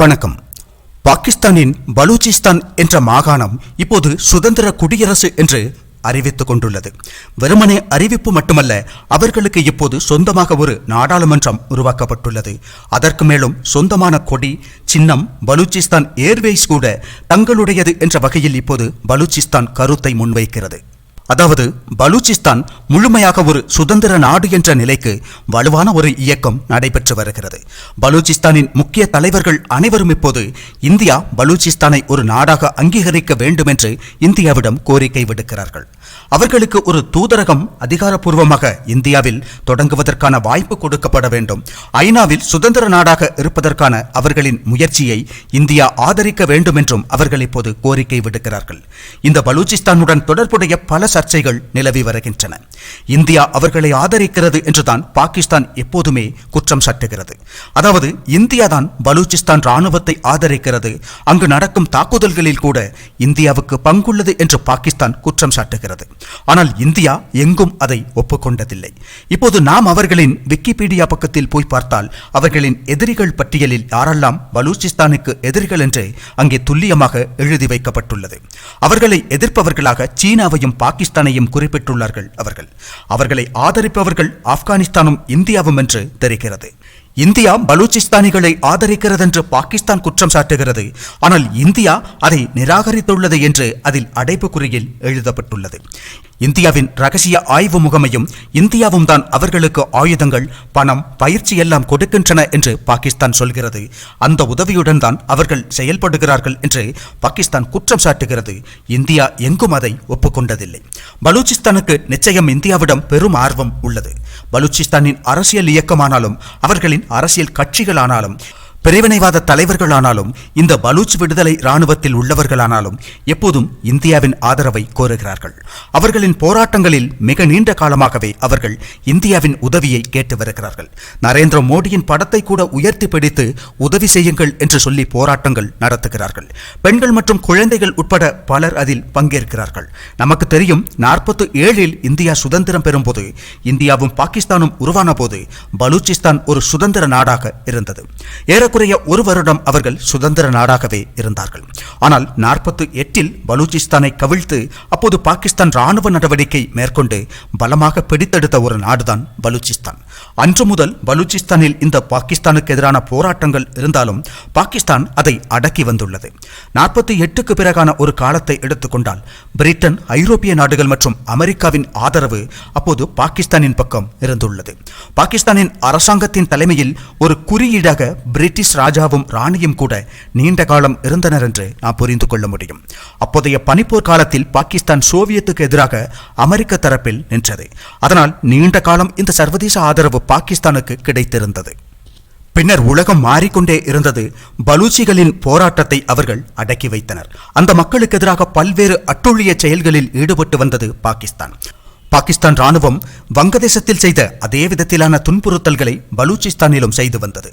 வணக்கம். பாகிஸ்தானின் பலூச்சிஸ்தான் என்ற மாகாணம் இப்போது சுதந்திர குடியரசு என்று அறிவித்துக் கொண்டுள்ளது. வெறுமனே அறிவிப்பு மட்டுமல்ல அவர்களுக்கு இப்போது சொந்தமாக ஒரு நாடாளுமன்றம் உருவாக்கப்பட்டுள்ளது. அதற்கு மேலும் சொந்தமான கொடி சின்னம் பலூச்சிஸ்தான் ஏர்வேஸ் கூட தங்களுடையது என்ற வகையில் இப்போது பலூச்சிஸ்தான் கருத்தை முன்வைக்கிறது. அதாவது பலூச்சிஸ்தான் முழுமையாக ஒரு சுதந்திர நாடு என்ற நிலைக்கு வலுவான ஒரு இயக்கம் நடைபெற்று வருகிறது. பலூச்சிஸ்தானின் முக்கிய தலைவர்கள் அனைவரும் இப்போது இந்தியா பலூச்சிஸ்தானை ஒரு நாடாக அங்கீகரிக்க வேண்டும் என்று இந்தியாவிடம் கோரிக்கை விடுக்கிறார்கள். அவர்களுக்கு ஒரு தூதரகம் அதிகாரப்பூர்வமாக இந்தியாவில் தொடங்குவதற்கான வாய்ப்பு கொடுக்கப்பட வேண்டும். ஐநாவில் சுதந்திர நாடாக இருப்பதற்கான அவர்களின் முயற்சியை இந்தியா ஆதரிக்க வேண்டும் என்றும் அவர்கள் இப்போது கோரிக்கை விடுக்கிறார்கள். இந்த பலூச்சிஸ்தானுடன் தொடர்புடைய பல சர்ச்சைகள் நிலவி வருகின்றன. இந்தியா அவர்களை ஆதரிக்கிறது என்றுதான் பாகிஸ்தான் எப்போதுமே குற்றம் சாட்டுகிறது. அதாவது இந்தியா தான் பலூச்சிஸ்தான் ராணுவத்தை ஆதரிக்கிறது. அங்கு நடக்கும் தாக்குதல்களில் கூட இந்தியாவுக்கு பங்குள்ளது என்று பாகிஸ்தான் குற்றம் சாட்டுகிறது. ஆனால் இந்தியா எங்கும் அதை ஒப்புக்கொண்டதில்லை. இப்போது நாம் அவர்களின் விக்கிபீடியா பக்கத்தில் போய் பார்த்தால் அவர்களின் எதிரிகள் பட்டியலில் யாரெல்லாம் பலூச்சிஸ்தானுக்கு எதிரிகள் என்று அங்கே துல்லியமாக எழுதி வைக்கப்பட்டுள்ளது. அவர்களை எதிர்ப்பவர்களாக சீனாவையும் பாகிஸ்தானையும் குறிப்பிட்டுள்ளார்கள் அவர்கள். அவர்களை ஆதரிப்பவர்கள் ஆப்கானிஸ்தானும் இந்தியாவும் என்று தெரிகிறது. இந்தியா பலூச்சிஸ்தானிகளை ஆதரிக்கிறது என்று பாகிஸ்தான் குற்றம் சாட்டுகிறது. ஆனால் இந்தியா அதை நிராகரித்துள்ளது என்று அதில் அடைப்புக்குறியில் எழுதப்பட்டுள்ளது. இந்தியாவின் ரகசிய ஆய்வு முகமையும் இந்தியாவும் தான் அவர்களுக்கு ஆயுதங்கள் பணம் பயிற்சி எல்லாம் கொடுக்கின்றன என்று பாகிஸ்தான் சொல்கிறது. அந்த உதவியுடன் தான் அவர்கள் செயல்படுகிறார்கள் என்று பாகிஸ்தான் குற்றம் சாட்டுகிறது. இந்தியா எங்கும் அதை ஒப்புக்கொண்டதில்லை. பலூச்சிஸ்தானுக்கு நிச்சயம் இந்தியாவிடம் பெரும் ஆர்வம் உள்ளது. பலூச்சிஸ்தானின் அரசியல் இயக்கமானாலும் அவர்களின் அரசியல் கட்சிகளானாலும் பிரிவினைவாத தலைவர்களானாலும் இந்த பலூச் விடுதலை இராணுவத்தில் உள்ளவர்களானாலும் எப்போதும் இந்தியாவின் ஆதரவை கோருகிறார்கள். அவர்களின் போராட்டங்களில் மிக நீண்ட காலமாகவே அவர்கள் இந்தியாவின் உதவியை கேட்டு வருகிறார்கள். நரேந்திர மோடியின் படத்தை கூட உயர்த்தி பிடித்து உதவி செய்யுங்கள் என்று சொல்லி போராட்டங்கள் நடத்துகிறார்கள். பெண்கள் மற்றும் குழந்தைகள் உட்பட பலர் அதில் பங்கேற்கிறார்கள். நமக்கு தெரியும் நாற்பத்தி ஏழில் இந்தியா சுதந்திரம் பெறும்போது இந்தியாவும் பாகிஸ்தானும் உருவான போது பலூச்சிஸ்தான் ஒரு சுதந்திர நாடாக இருந்தது. ஏறக்குறைய ஒரு வருடம் அவர்கள் சுதந்திர நாடாகவே இருந்தார்கள். ஆனால் நாற்பத்தி எட்டில் பலூச்சிஸ்தானை கவிழ்த்து அப்போது பாகிஸ்தான் ராணுவ நடவடிக்கை மேற்கொண்டு பலமாக பிடித்தெடுத்த ஒரு நாடுதான் பலூச்சிஸ்தான். அன்று முதல் பலூச்சிஸ்தானில் இந்த பாகிஸ்தானுக்கு எதிரான போராட்டங்கள் இருந்தாலும் பாகிஸ்தான் அதை அடக்கி வந்துள்ளது. நாற்பத்தி எட்டுக்கு பிறகான ஒரு காலத்தை எடுத்துக்கொண்டால் பிரிட்டன் ஐரோப்பிய நாடுகள் மற்றும் அமெரிக்காவின் ஆதரவு அப்போது பாகிஸ்தானின் பக்கம் இருந்துள்ளது. பாகிஸ்தானின் அரசாங்கத்தின் தலைமையில் ஒரு குறியீடாக பிரிட்டிஷ் பிரிட்டிஷ் ராஜாவும் ராணியும் கூட நீண்ட காலம் இருந்தனர் என்று நாம் புரிந்து கொள்ள முடியும். அப்போதைய பனிப்போர் காலத்தில் பாகிஸ்தான் சோவியத்துக்கு எதிராக அமெரிக்க தரப்பில் நின்றது. அதனால் நீண்ட காலம் இந்த சர்வதேச ஆதரவு பாகிஸ்தானுக்கு கிடைத்திருந்தது. பின்னர் உலகம் மாறிக்கொண்டே இருந்தது பலூச்சிகளின் போராட்டத்தை அவர்கள் அடக்கி வைத்தனர். அந்த மக்களுக்கு எதிராக பல்வேறு அட்டுழிய செயல்களில் ஈடுபட்டு வந்தது பாகிஸ்தான். பாகிஸ்தான் ராணுவம் வங்கதேசத்தில் செய்த அதே விதத்திலான துன்புறுத்தல்களை பலூச்சிஸ்தானிலும் செய்து வந்தது.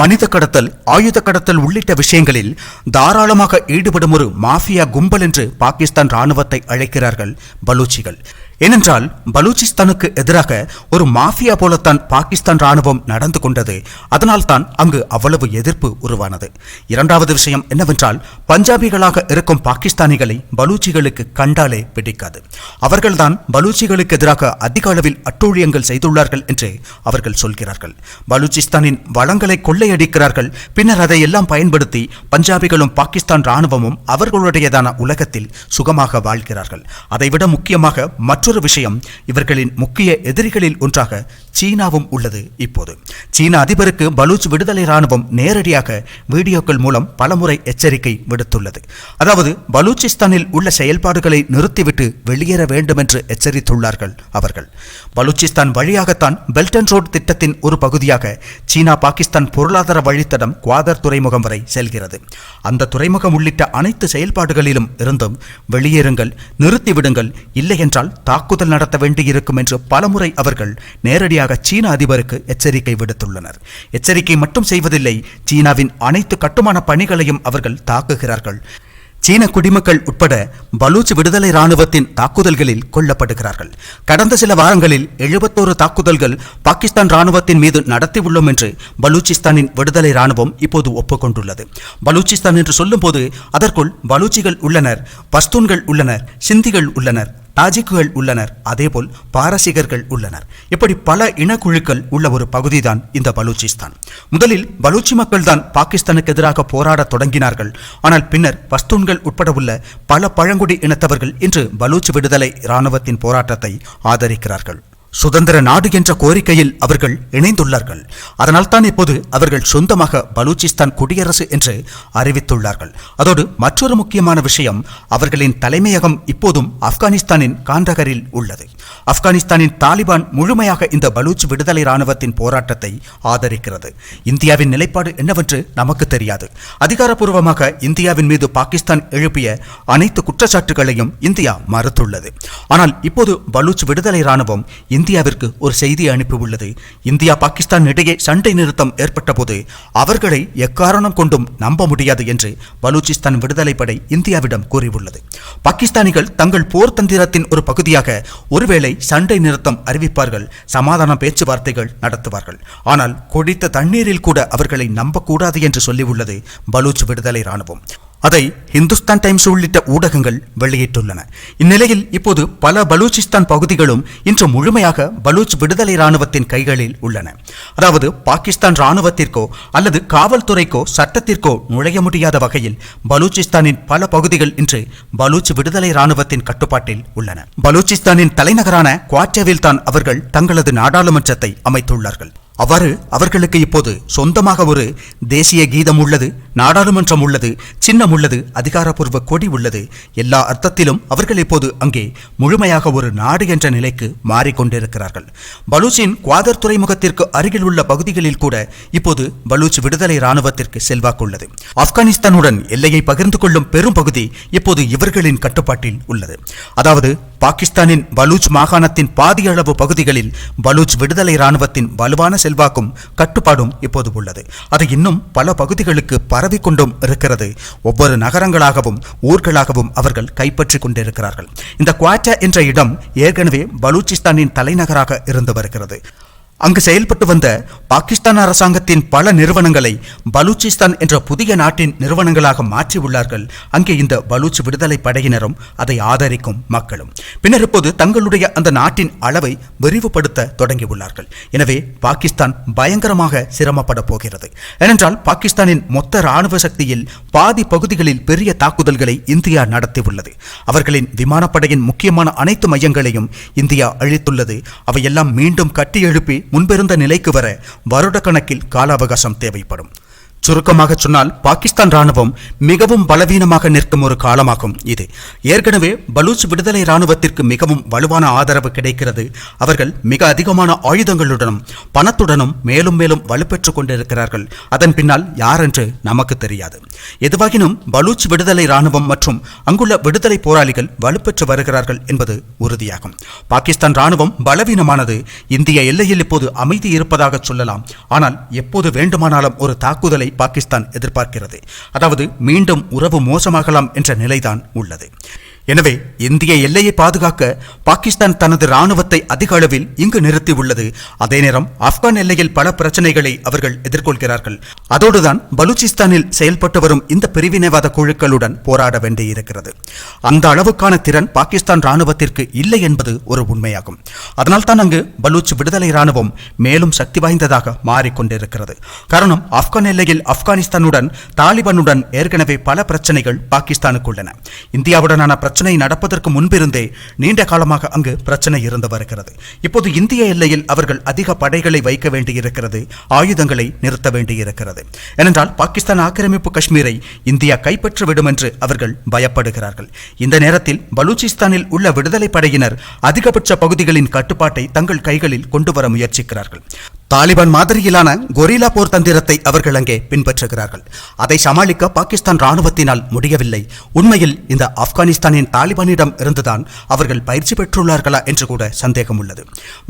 மனித கடத்தல் ஆயுத கடத்தல் உள்ளிட்ட விஷயங்களில் தாராளமாக ஈடுபடும் ஒரு மாஃபியா கும்பல் என்று பாகிஸ்தான் ராணுவத்தை அழைக்கிறார்கள் பலூச்சிகள். ஏனென்றால் பலூச்சிஸ்தானுக்கு எதிராக ஒரு மாஃபியா போலத்தான் பாகிஸ்தான் ராணுவம் நடந்து கொண்டது. அதனால்தான் அங்கு அவ்வளவு எதிர்ப்பு உருவானது. இரண்டாவது விஷயம் என்னவென்றால் பஞ்சாபிகளாக இருக்கும் பாகிஸ்தானிகளை பலூச்சிகளுக்கு கண்டாலே பிடிக்காது. அவர்கள்தான் பலூச்சிகளுக்கு எதிராக அதிக அளவில் அட்டூழியங்கள் செய்துள்ளார்கள் என்று அவர்கள் சொல்கிறார்கள். பலூச்சிஸ்தானின் வளங்களை கொள்ளையடிக்கிறார்கள். பின்னர் அதையெல்லாம் பயன்படுத்தி பஞ்சாபிகளும் பாகிஸ்தான் ராணுவமும் அவர்களுடையதான உலகத்தில் சுகமாக வாழ்கிறார்கள். அதைவிட முக்கியமாக மற்ற மற்றொரு விஷயம் இவர்களின் முக்கிய எதிரிகளில் ஒன்றாக சீனாவும் உள்ளது இப்போது. சீன அதிபருக்கு பலூச் விடுதலை ராணுவம் நேரடியாக வீடியோக்கள் மூலம் பலமுறை எச்சரிக்கை விடுத்துள்ளது. அதாவது பலூச்சிஸ்தானில் உள்ள செயல்பாடுகளை நிறுத்திவிட்டு வெளியேற வேண்டும் என்று எச்சரித்துள்ளார்கள் அவர்கள். பலூச்சிஸ்தான் வழியாகத்தான் பெல்ட் அண்ட் ரோட் திட்டத்தின் ஒரு பகுதியாக சீனா பாகிஸ்தான் பொருளாதார வழித்தடம் குவாதர் துறைமுகம் வரை செல்கிறது. அந்த துறைமுகம் உள்ளிட்ட அனைத்து செயல்பாடுகளிலும் இருந்தும் வெளியேறுங்கள் நிறுத்திவிடுங்கள் இல்லையென்றால் தா தாக்குதல் நடத்த வேண்டியிருக்கும் என்று பலமுறை அவர்கள் நேரடியாக சீன அதிபருக்கு எச்சரிக்கை விடுத்துள்ளனர். எச்சரிக்கை மட்டும் செய்வதில்லை சீனாவின் அனைத்து கட்டுமான பணிகளையும் அவர்கள் தாக்குகிறார்கள். சீன குடிமக்கள் உட்பட பலூச் விடுதலை ராணுவத்தின் தாக்குதல்களில் கொல்லப்படுகிறார்கள். கடந்த சில வாரங்களில் எழுபத்தோரு தாக்குதல்கள் பாகிஸ்தான் ராணுவத்தின் மீது நடத்தியுள்ளோம் என்று பலூச்சிஸ்தானின் விடுதலை ராணுவம் இப்போது ஒப்புக்கொண்டுள்ளது. பலூச்சிஸ்தான் என்று சொல்லும்போது அதற்குள் பலூச்சிகள் உள்ளனர் பஸ்தூன்கள் உள்ளனர் சிந்திகள் உள்ளனர். தாஜிக்குகள் உள்ளனர். அதேபோல் பாரசீகர்கள் உள்ளனர். இப்படி பல இனக்குழுக்கள் உள்ள ஒரு பகுதிதான் இந்த பலூச்சிஸ்தான். முதலில் பலூச்சி மக்கள் தான் பாகிஸ்தானுக்கு எதிராக போராடத் தொடங்கினார்கள். ஆனால் பின்னர் பஸ்தூன்கள் உட்பட உள்ள பல பழங்குடி இனத்தவர்கள் இன்று பலூச் விடுதலை இராணுவத்தின் போராட்டத்தை ஆதரிக்கிறார்கள். சுதந்திர நாடு என்ற கோரிக்கையில் அவர்கள் இணைந்துள்ளார்கள். அதனால் தான் இப்போது அவர்கள் சொந்தமாக பலூச்சிஸ்தான் குடியரசு என்று அறிவித்துள்ளார்கள். அதோடு மற்றொரு முக்கியமான விஷயம் அவர்களின் தலைமையகம் இப்போதும் ஆப்கானிஸ்தானின் காண்டகரில் உள்ளது. ஆப்கானிஸ்தானின் தாலிபான் முழுமையாக இந்த பலூச் விடுதலை ராணுவத்தின் போராட்டத்தை ஆதரிக்கிறது. இந்தியாவின் நிலைப்பாடு என்னவென்று நமக்கு தெரியாது. அதிகாரப்பூர்வமாக இந்தியாவின் மீது பாகிஸ்தான் எழுப்பிய அனைத்து குற்றச்சாட்டுகளையும் இந்தியா மறுத்துள்ளது. ஆனால் இப்போது பலூச் விடுதலை ராணுவம் இந்தியாவிற்கு ஒரு செய்தி அனுப்பியுள்ளது. இந்தியா பாகிஸ்தான் இடையே சண்டை நிறுத்தம் ஏற்பட்டபோது அவர்களை எக்காரணம் கொண்டும் நம்ப முடியாது என்று பலூச்சிஸ்தான் விடுதலை படை இந்தியாவிடம் கூறியுள்ளது. பாகிஸ்தானிகள் தங்கள் போர் தந்திரத்தின் ஒரு பகுதியாக ஒருவேளை சண்டை நிறுத்தம் அறிவிப்பார்கள் சமாதான பேச்சுவார்த்தைகள் நடத்துவார்கள். ஆனால் கொடித்த தண்ணீரில் கூட அவர்களை நம்பக்கூடாது என்று சொல்லியுள்ளது பலூச் விடுதலை ராணுவம் அதை ஹிந்துஸ்தான் டைம்ஸ் உள்ளிட்ட ஊடகங்கள் வெளியிட்டுள்ளன. இந்நிலையில் இப்போது பல பலூச்சிஸ்தான் பகுதிகளும் இன்று முழுமையாக பலூச் விடுதலை ராணுவத்தின் கைகளில் உள்ளன. அதாவது பாகிஸ்தான் ராணுவத்திற்கோ அல்லது காவல்துறைக்கோ சட்டத்திற்கோ நுழைய முடியாத வகையில் பலூச்சிஸ்தானின் பல பகுதிகள் இன்று பலூச் விடுதலை ராணுவத்தின் கட்டுப்பாட்டில் உள்ளன. பலூச்சிஸ்தானின் தலைநகரான குவாச்சாவில் தான் அவர்கள் தங்களது நாடாளுமன்றத்தை அமைத்துள்ளார்கள். அவ்வாறு அவர்களுக்கு இப்போது சொந்தமாக ஒரு தேசிய கீதம் உள்ளது நாடாளுமன்றம் உள்ளது சின்னம் உள்ளது அதிகாரப்பூர்வ கொடி உள்ளது. எல்லா அர்த்தத்திலும் அவர்கள் இப்போது அங்கே முழுமையாக ஒரு நாடு என்ற நிலைக்கு மாறிக்கொண்டிருக்கிறார்கள். பலூச்சின் குவாதர் துறைமுகத்திற்கு அருகில் உள்ள பகுதிகளில் கூட இப்போது பலூச் விடுதலை ராணுவத்திற்கு செல்வாக்குள்ளது. ஆப்கானிஸ்தானுடன் எல்லையை பகிர்ந்து கொள்ளும் பெரும் பகுதி இப்போது இவர்களின் கட்டுப்பாட்டில் உள்ளது. அதாவது பாகிஸ்தானின் பலூச் மாகாணத்தின் பாதியளவு பகுதிகளில் பலூச் விடுதலை ராணுவத்தின் வலுவான செல்வாக்கும் கட்டுப்பாடும் இப்போது உள்ளது. அது இன்னும் பல பகுதிகளுக்கு பரவிக்கொண்டும் இருக்கிறது. ஒவ்வொரு நகரங்களாகவும் ஊர்களாகவும் அவர்கள் கைப்பற்றி கொண்டிருக்கிறார்கள். இந்த குவாட்டா என்ற இடம் ஏற்கனவே பலூச்சிஸ்தானின் தலைநகராக இருந்து வருகிறது. அங்கு செயல்பட்டு வந்த பாகிஸ்தான் அரசாங்கத்தின் பல நிறுவனங்களை பலூச்சிஸ்தான் என்ற புதிய நாட்டின் நிறுவனங்களாக மாற்றியுள்ளார்கள். அங்கே இந்த பலூச் விடுதலை படையினரும் அதை ஆதரிக்கும் மக்களும். பின்னர் இப்போது தங்களுடைய அந்த நாட்டின் அளவை விரிவுபடுத்த தொடங்கியுள்ளார்கள். எனவே பாகிஸ்தான் பயங்கரமாக சிரமப்பட போகிறது. ஏனென்றால் பாகிஸ்தானின் மொத்த ராணுவ சக்தியில் பாதி பகுதிகளில் பெரிய தாக்குதல்களை இந்தியா நடத்தியுள்ளது. அவர்களின் விமானப்படையின் முக்கியமான அனைத்து மையங்களையும் இந்தியா அழித்துள்ளது. அவையெல்லாம் மீண்டும் கட்டி எழுப்பி முன்பிருந்த நிலைக்கு வர வருடக்கணக்கில் கால அவகாசம் தேவைப்படும். சுருக்கமாக சொன்னால் பாகிஸ்தான் ராணுவம் மிகவும் பலவீனமாக நிற்கும் ஒரு காலமாகும் இது. ஏற்கனவே பலூச் விடுதலை ராணுவத்திற்கு மிகவும் வலுவான ஆதரவு கிடைக்கிறது. அவர்கள் மிக அதிகமான ஆயுதங்களுடனும் பணத்துடனும் மேலும் மேலும் வலுப்பெற்றுக் கொண்டிருக்கிறார்கள். அதன் பின்னால் யார் என்று நமக்கு தெரியாது. எதுவாகினும் பலூச் விடுதலை ராணுவம் மற்றும் அங்குள்ள விடுதலை போராளிகள் வலுப்பெற்று வருகிறார்கள் என்பது உறுதியாகும். பாகிஸ்தான் ராணுவம் பலவீனமானது. இந்திய எல்லையில் இப்போது அமைதி இருப்பதாக சொல்லலாம். ஆனால் எப்போது வேண்டுமானாலும் ஒரு தாக்குதலை பாகிஸ்தான் எதிர்பார்க்கிறது. அதாவது மீண்டும் உறவு மோசமாகலாம் என்ற நிலைதான் உள்ளது. எனவே இந்திய எல்லையை பாதுகாக்க பாகிஸ்தான் தனது ராணுவத்தை அதிக அளவில் இங்கு நிறுத்தியுள்ளது. அதே நேரம் ஆப்கான் எல்லையில் பல பிரச்சனைகளை அவர்கள் எதிர்கொள்கிறார்கள். அதோடுதான் பலூச்சிஸ்தானில் செயல்பட்டு வரும் இந்த பிரிவினைவாத குழுக்களுடன் போராட வேண்டியிருக்கிறது. அந்த அளவுக்கான திறன் பாகிஸ்தான் ராணுவத்திற்கு இல்லை என்பது ஒரு உண்மையாகும். அதனால் தான் அங்கு பலூச் விடுதலை ராணுவம் மேலும் சக்தி வாய்ந்ததாக மாறிக்கொண்டிருக்கிறது. காரணம் ஆப்கான் எல்லையில் ஆப்கானிஸ்தானுடன் தாலிபானுடன் ஏற்கனவே பல பிரச்சனைகள் பாகிஸ்தானுக்கு உள்ளன இந்தியாவுடனான பிரச்சனை பிரச்சனை நடப்பதற்கு முன்பிருந்தே நீண்ட காலமாக அங்கு பிரச்சனை இருந்து வருகிறது. இப்போது இந்திய எல்லையில் அவர்கள் அதிக படைகளை வைக்க வேண்டியிருக்கிறது ஆயுதங்களை நிறுத்த வேண்டியிருக்கிறது. ஏனென்றால் பாகிஸ்தான் ஆக்கிரமிப்பு காஷ்மீரை இந்தியா கைப்பற்றிவிடும் என்று அவர்கள் பயப்படுகிறார்கள். இந்த நேரத்தில் பலூச்சிஸ்தானில் உள்ள விடுதலை படையினர் அதிகபட்ச பகுதிகளின் கட்டுப்பாட்டை தங்கள் கைகளில் கொண்டு வர முயற்சிக்கிறார்கள். தாலிபான் மாதிரியிலான கொரில்லா போர் தந்திரத்தை அவர்கள் அங்கே பின்பற்றுகிறார்கள். அதை சமாளிக்க பாகிஸ்தான் ராணுவத்தினால் முடியவில்லை. உண்மையில் இந்த ஆப்கானிஸ்தானின் தாலிபானிடம் இருந்துதான் அவர்கள் பயிற்சி பெற்றுள்ளார்களா என்று கூட சந்தேகம் உள்ளது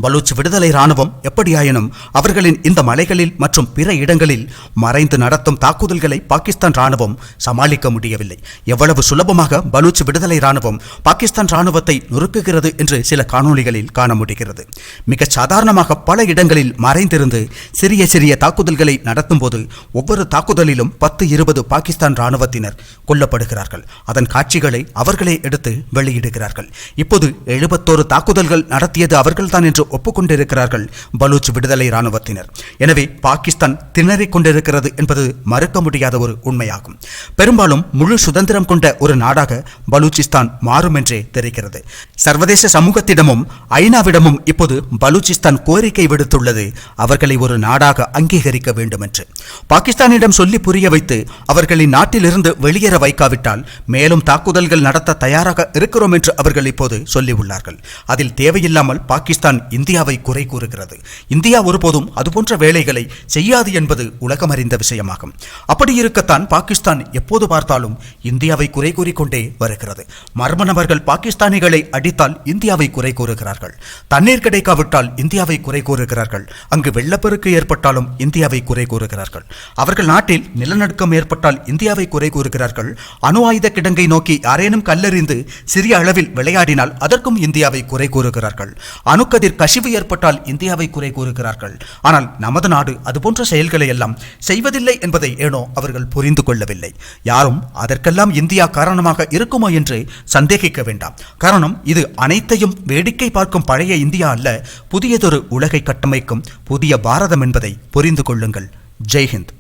பலூச் விடுதலை ராணுவம் எப்படியாயினும் அவர்களின் இந்த மலைகளில் மற்றும் பிற இடங்களில் மறைந்து நடத்தும் தாக்குதல்களை பாகிஸ்தான் ராணுவம் சமாளிக்க முடியவில்லை. எவ்வளவு சுலபமாக பலூச் விடுதலை ராணுவம் பாகிஸ்தான் ராணுவத்தை நொறுக்குகிறது என்று சில காணொளிகளில் காண முடிகிறது. மிகச் சாதாரணமாக பல இடங்களில் மறைந்திருந்து சிறிய சிறிய தாக்குதல்களை நடத்தும்போது ஒவ்வொரு தாக்குதலிலும் பத்து இருபது பாகிஸ்தான் ராணுவத்தினர் கொல்லப்படுகிறார்கள். அதன் காட்சிகளை அவர்களே எடுத்து வெளியிடுகிறார்கள். இப்போது எழுபத்தோரு தாக்குதல்கள் நடத்தியது அவர்கள்தான் என்று ஒப்புக்கொண்டிருக்கிறார்கள் பலூச் விடுதலை ராணுவத்தினர் எனவே பாகிஸ்தான் திணறிக் கொண்டிருக்கிறது என்பது மறுக்க முடியாத ஒரு உண்மையாகும். பெரும்பாலும் முழு சுதந்திரம் கொண்ட ஒரு நாடாக பலூச்சிஸ்தான் மாறும் என்றே தெரிகிறது. சர்வதேச சமூகத்திடமும் ஐநாவிடமும் இப்போது பலூச்சிஸ்தான் கோரிக்கை விடுத்துள்ளது. அவர்களை ஒரு நாடாக அங்கீகரிக்க வேண்டும் என்று பாகிஸ்தானிடம் சொல்லி புரிய வைத்து அவர்களின் நாட்டிலிருந்து வெளியேற வைக்காவிட்டால் மேலும் தாக்குதல்கள் நடத்த தயாராக இருக்கிறோம் என்று அவர்கள் இப்போது சொல்லியுள்ளார்கள். அதில் தேவையில்லாமல் பாகிஸ்தான் இந்தியாவை குறை கூறுகிறது. இந்தியா ஒருபோதும் அதுபோன்ற வேலைகளை செய்யாது என்பது உலகமறிந்த விஷயமாகும். அப்படி இருக்கத்தான் பாகிஸ்தான் எப்போது பார்த்தாலும் இந்தியாவை குறை கூறிக்கொண்டே வருகிறது. மர்ம நபர்கள் பாகிஸ்தானிகளை அடித்தால் இந்தியாவை குறை கூறுகிறார்கள். தண்ணீர் கிடைக்காவிட்டால் இந்தியாவை குறை கூறுகிறார்கள். அங்கு அங்கு வெள்ளப்பெருக்கு ஏற்பட்டாலும் இந்தியாவை குறை கூறுகிறார்கள். அவர்கள் நாட்டில் நிலநடுக்கம் ஏற்பட்டால் இந்தியாவை குறை கூறுகிறார்கள். அணு ஆயுத கிடங்கை நோக்கி யாரேனும் கல்லெறிந்து சிறிய அளவில் விளையாடினால் அதற்கும் இந்தியாவை குறை கூறுகிறார்கள். அணுக்கதிர் கசிவு ஏற்பட்டால் இந்தியாவை குறை கூறுகிறார்கள். ஆனால் நமது நாடு அதுபோன்ற செயல்களை எல்லாம் செய்வதில்லை என்பதை ஏனோ அவர்கள் புரிந்து கொள்ளவில்லை. யாரும் அதற்கெல்லாம் இந்தியா காரணமாக இருக்குமோ என்று சந்தேகிக்க வேண்டாம். காரணம் இது அனைத்தையும் வேடிக்கை பார்க்கும் பழைய இந்தியா அல்ல புதியதொரு உலகை கட்டமைக்கும் புதிய பாரதம் என்பதை புரிந்து கொள்ளுங்கள். ஜெய்ஹிந்த்.